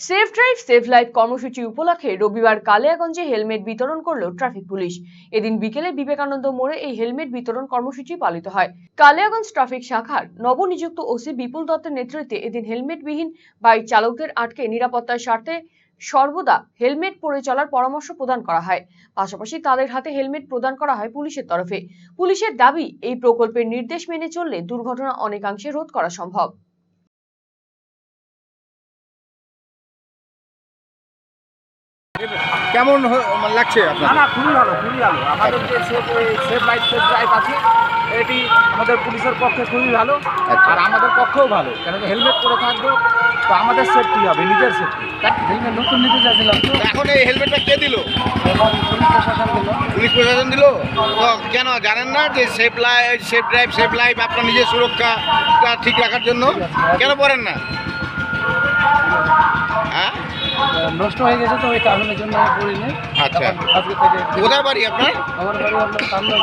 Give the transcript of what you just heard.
Safe drive save life কর্মসূচি উপলক্ষে রবিবার কালিয়াগঞ্জে হেলমেট বিতরণ করল ট্রাফিক পুলিশ। এদিন বিকেলে বিবেকানন্দ মোড়ে এই হেলমেট বিতরণ কর্মসূচি পালিত হয়। কালিয়াগঞ্জ ট্রাফিক শাখার নবনিযুক্ত ওসি বিপুল দত্তের নেতৃত্বে এদিন হেলমেটবিহীন বাইক চালকদের আটকে নিরাপত্তার স্বার্থে সর্বদা হেলমেট পরে চলার পরামর্শ প্রদান করা হয়। পাশাপাশি তাদের হাতে হেলমেট প্রদান করা হয় পুলিশের তরফে। পুলিশের দাবি, এই প্রকল্পের নির্দেশ মেনে চললে দুর্ঘটনা অনেকাংশে রোধ করা সম্ভব। কেমন মানে লাগছে না না খুবই ভালো খুবই ভালো। আমাদের যে safe safe light safe drive আছে এটি আমাদের পুলিশের পক্ষে খুবই ভালো আচ্ছা। আর আমাদের পক্ষেও ভালো কেন হেলমেট পরে থাকব তো আমাদের সেফটি হবে নিজের সেফটি হেলমেট নতুন নিতে চাইছিলাম তো। এখন এই হেলমেটটা কে দিল? এবং পুলিশ প্রশাসন দিল। পুলিশ প্রশাসন দিল? তো কেন জানেন না যে safe life safe drive safe life আপনার নিজের সুরক্ষাটা ঠিক রাখার জন্য? কেন পড়েন না? নষ্ট হয়ে গেছে তো ওই কারণের জন্য করিনি আচ্ছা। আজকে থেকে কোথায় বাড়ি আপনার? আমার বাড়ি আপনার সামনে